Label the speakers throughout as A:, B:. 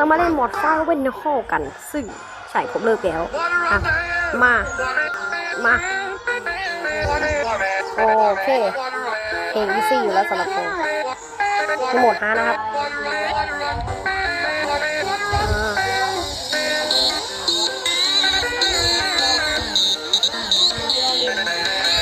A: เรามาเล่นมอดฟ้าเว้นข้อกัน ซึ่งใช่ผมเลิกแล้วอะมา มา โอเคเพลงอีซี่อยู่แล้วสำหรับผมมีโหมดฮานะครับ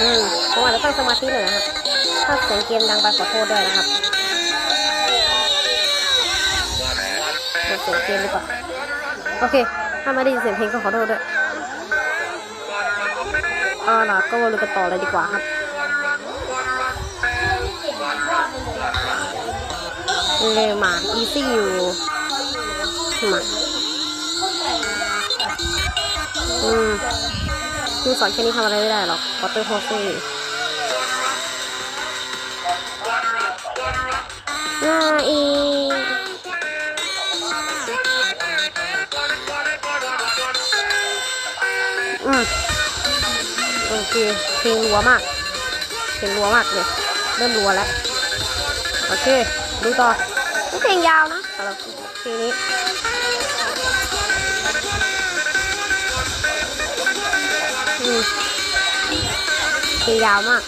A: อืมผมอาจจะตั้งสมาธิหน่อยนะครับถ้าเสียงเกมดังไปขอโทษด้วยนะครับ เสียงเกมดีกว่าโอเค ถ้าไม่ได้ยินเสียงเพลงก็ขอโทษด้วยเอาล่ะก็มาลุยกันต่อเลยดีกว่าครับเลยมา easy อยู่มาอืมคือสอนแค่นี้ทำอะไรไม่ได้หรอกวอเตอร์โฮซี่ง่าอี อืมโอเคเพลงรัวมากเพลงรัวมากเลยเริ่มรัวแล้วโอเคดูต่อเพลงยาวนะสำหรับเพลงนี้อืมเพลงยาวมาก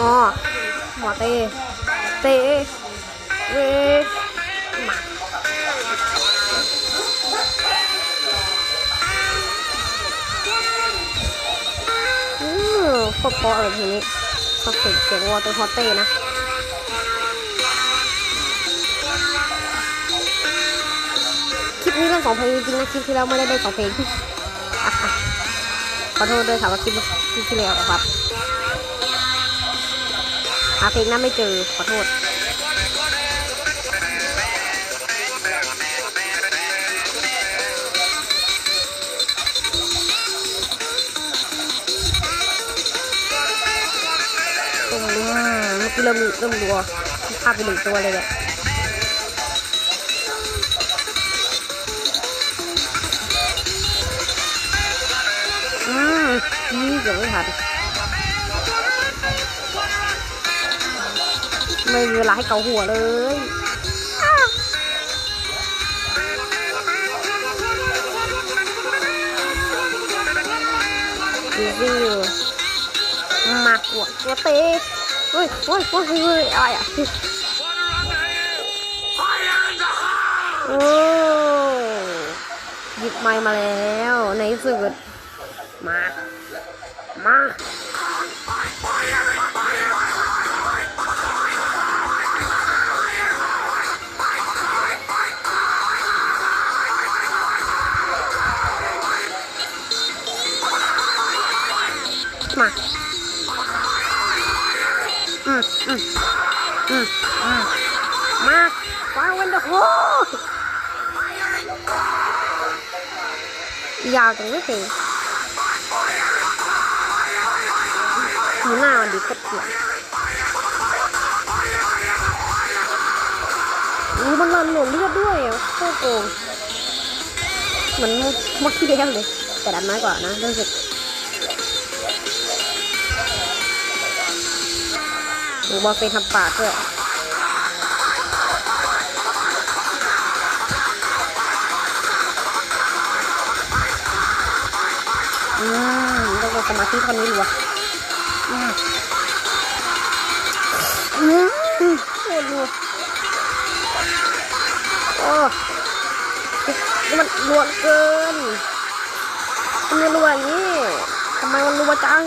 A: อ๋อหัวเตเตเว มาอืมโคตรเพราะเลยทีนี้ชอบเสียงเสียงวอเตอร์ฮอเต้นะคลิปนี้เล่นสองเพลงจริงนะคลิปที่แล้วไม่ได้เล่นสองเพลงขอโทษด้วยค่ะว่าคลิปคลิปที่แล้วครับหาเพลงนั้นไม่เจอขอโทษ อืมเมื่อกี้เริ่มเริ่มรัวภาพไปหนึ่งตัวเลยแหละอืมนี่เกือบไม่ทันไม่มีเวลาให้เกาหัวเลยอ้าวดีซิ วมาตัวเฮ้ยเฮ้ยเฮ้ยเฮ้ยอะไรอะโอ้หยิบไม้มาแล้วในสุดมา มา มอืมอืมอืมมาฟังวันเดอร์โฮยาวจังเลยเพลงดูหน้าดีโคตรเกลียดอู้มันหล่นหล่นเลือดด้วยโคตรโกงเหมือนเมื่อกี้แล้วเลยแต่ดันน้อยกว่านะรู้สึก หรือบอลเป็นทำปากด้วยอืมต้องสมาธิคนนี้ดีวะอืมอืมโคตรรัวโอ้นี่มันรัวเกินทำไมรัวอย่างนี้ทำไมมันรัวจัง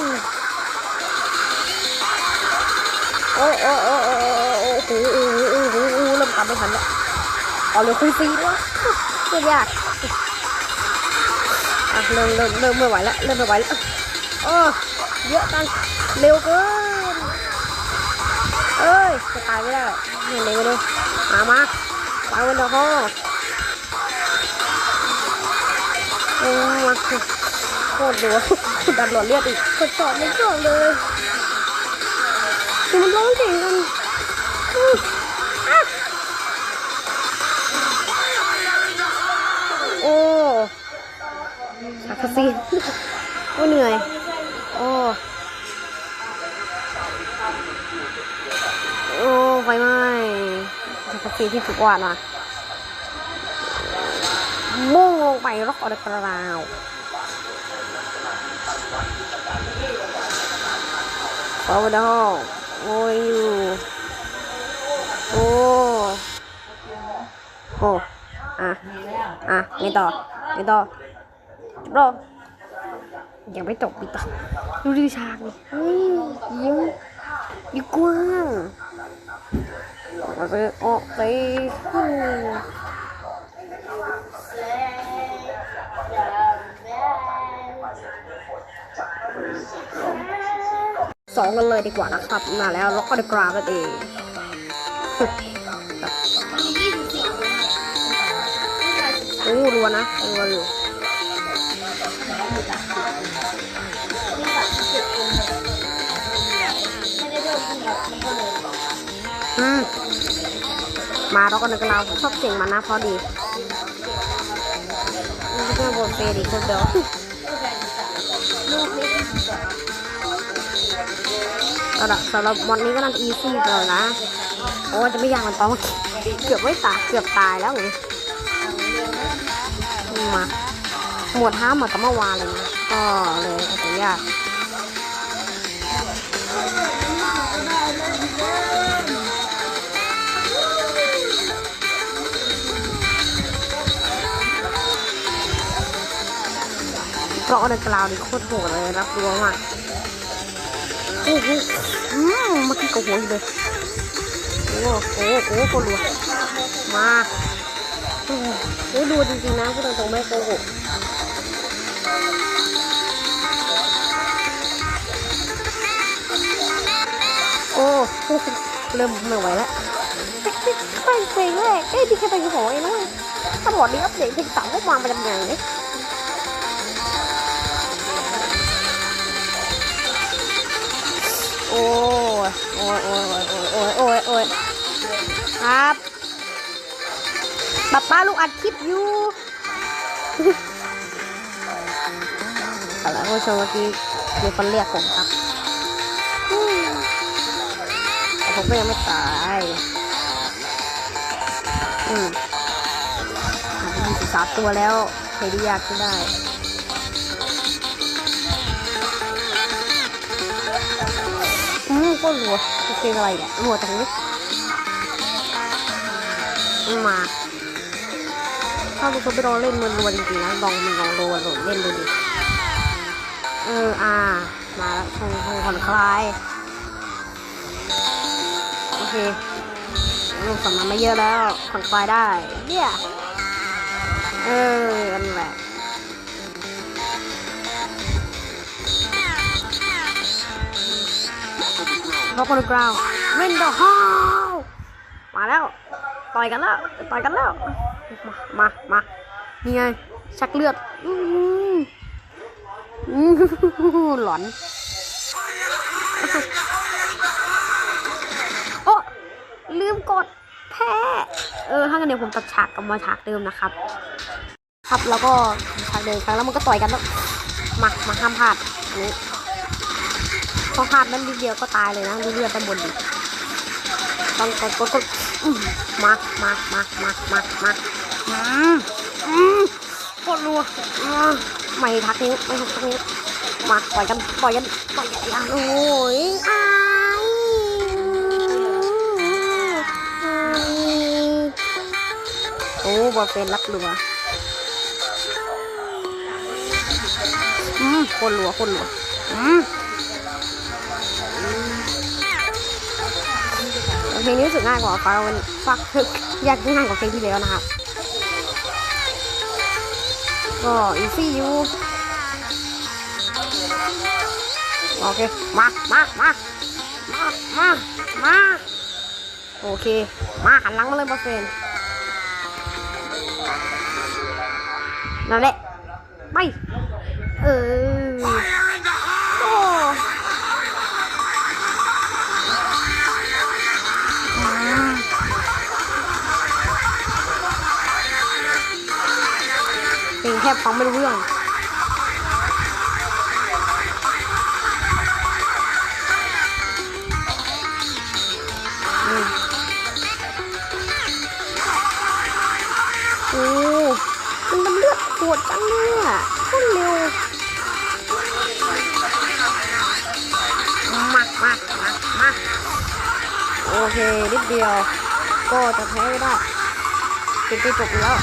A: โอ้โอ้โอ้โอ้โอ้โหโอ้โหโอ้โหโอ้โหเริ่มตามไม่ทันแล้วเอาเลยคุยซีด้วยเรียกยากอะเริ่มเริ่มเริ่มไม่ไหวแล้วเริ่มไม่ไหวแล้วโอ้เยอะจังเร็วเกินเอ้ยจะตายไม่ได้เห็นไหนไม่รู้หามาตายวันเดียวพอโอ้มาโคตรดัวดันหลอดเลือดอีกกดสอบไม่จบเลย มันร้องเก่งกันอื้ออะโอ้สักซีโอ้เหนื่อย โอ้โอ้ไฟไหม้กาแฟที่ถูกวาดมามุ่งลงไปร็อกออเดอร์กราวเปิดดห้อง โอ้ยอยู่โอ้โอ้อะ อะไงต่อไงต่อรอยังไม่จบอีกต่อดูดีฉากดิเฮ้ยยิ้มยิ้มกว้างออกไปออกไป สองกันเลยดีกว่านะครับมาแล้วล็อกก็เดกราฟนั่นเองโอ้รัวนะรัวอยู่อืมมาเราก็นึกเราชอบเสียงมันนะพอดีนี่ก็บนเฟรดีคนเดียว เอาละสำหรับวันนี้ก็น่าจะอีซี่เลยนะ โอ้จะไม่ยากมันตอนเมื่อกี้เกือบไม่ตายเกือบตายแล้วไงมาหมวดห้าหมดกับเมื่อวานเลยนะก็เลยอาจจะยากเพราะในกลาวนี่โคตรโหดเลยรับรัวมาก โอ้โหอืมเมื่อกี้ก็หัวอยู่เลยโอ้โหโอ้โหคตรรัวมาโอ้โหดูจริงๆนะพูดตรงๆไม่โกหกโอ้เริ่มไม่ไหวแล้วไปเพลงแรกเอ้ยที่แค่เพลงสองเองนะเว้ยตลอดนี้อัปเดตเพลงสามก็มามาจากไหนเนี่ย อ้ยโอ้ยโอ้ยโอ้ยโอ้ยโอ้ยโอ้ยครับป๊าป้าลูกอัดคลิปอยู่อาละผู้ชมเมื่อกี้มีคนเรียกผมครับแต่ผมก็ยังไม่ตายอืมมีสามตัวแล้วใครที่ยากก็ได้ อืมก็รัวเพลงอะไรเนี่ยรัวจังเลยมาถ้าทุกคนไปลองเล่นมันรัวจริงๆนะลองมันลองรัวโหลดเล่นดูดิเอออ่ามาแล้วคงคงผ่อนคลายโอเคลูกสำนักมาเยอะแล้วผ่อนคลายได้เนี่ยเอออันนแหละ รอบนกราวเล่นดอกฮาวมาแล้ว ต่อยกันแล้ว ต่อยกันแล้ว มา มา นี่ไง ชักเลือด อืออือหลอน โอ้ลืมกดแพ้ เออ ถ้างั้นเดี๋ยวผมตัดฉากกลับมาฉากเดิมนะครับ ครับ แล้วก็ฉากเดิมครั้งแล้วมันก็ต่อยกันแล้ว มา มาห้ามพลาดอันนี้ พอพลาดนั้นนิดเดียวก็ตายเลยนะดูเลือดด้านบนดิต้องกดกดกดอื้อมามามามามามาอืมอืมกดรัวไม่ทักนิ้วไม่ทักนิ้วมาปล่อยกันปล่อยกันปล่อยกันโอ้ยอายอายโอ้บอลเป็นรักรัวอืมคนรัวคนรัวอืม เพลงนี้รู้สึกง่ายกว่าฟาโรนฟักยากง่ายกว่าเพลงที่แล้วนะครับ ก็อีซี่ยูโอเค มา มา มา มา มา มา โอเค มาหันหลังมาเลยบอสเฟนนั่นแหละ ไป เออ แค่ฟังไม่รู้เรื่องโอ้มันมัเลือดปวดจังเลยอะขึ้นเร็วมากมากมากมากโอเคนิดเดียว ก็จะแพ้ไม่ได้เป็นที่จบแล้ว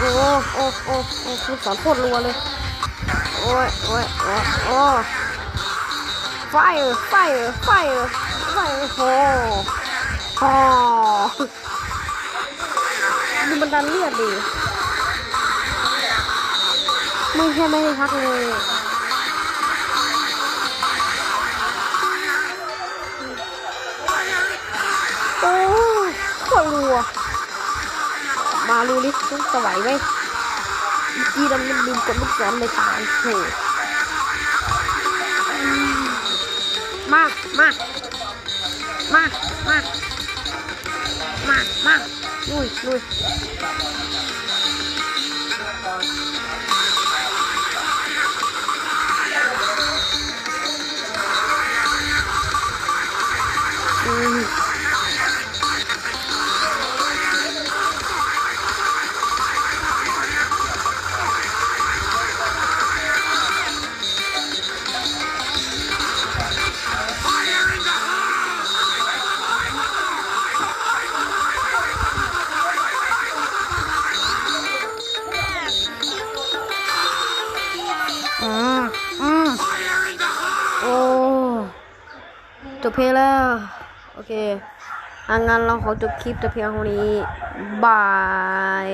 A: โอ้โอ้โอ้โอ้คือสอนโคตรรัวเลยโอ้ยโอ้ยโอ้โอ้ไฟไฟไฟไฟโอ้โหดูมันดันเลือดดิไม่ใช่ไม่ได้พักเลย มาลูลิต้องจะไวไหมอีจีดำมันบินกดลูกศรเลยตายโหมา มา มา มา มา มาลุยลุย บเพลงแล้ว โอเคอังั้นเราขอจบคลิปแต่เพียงเท่านี้ บาย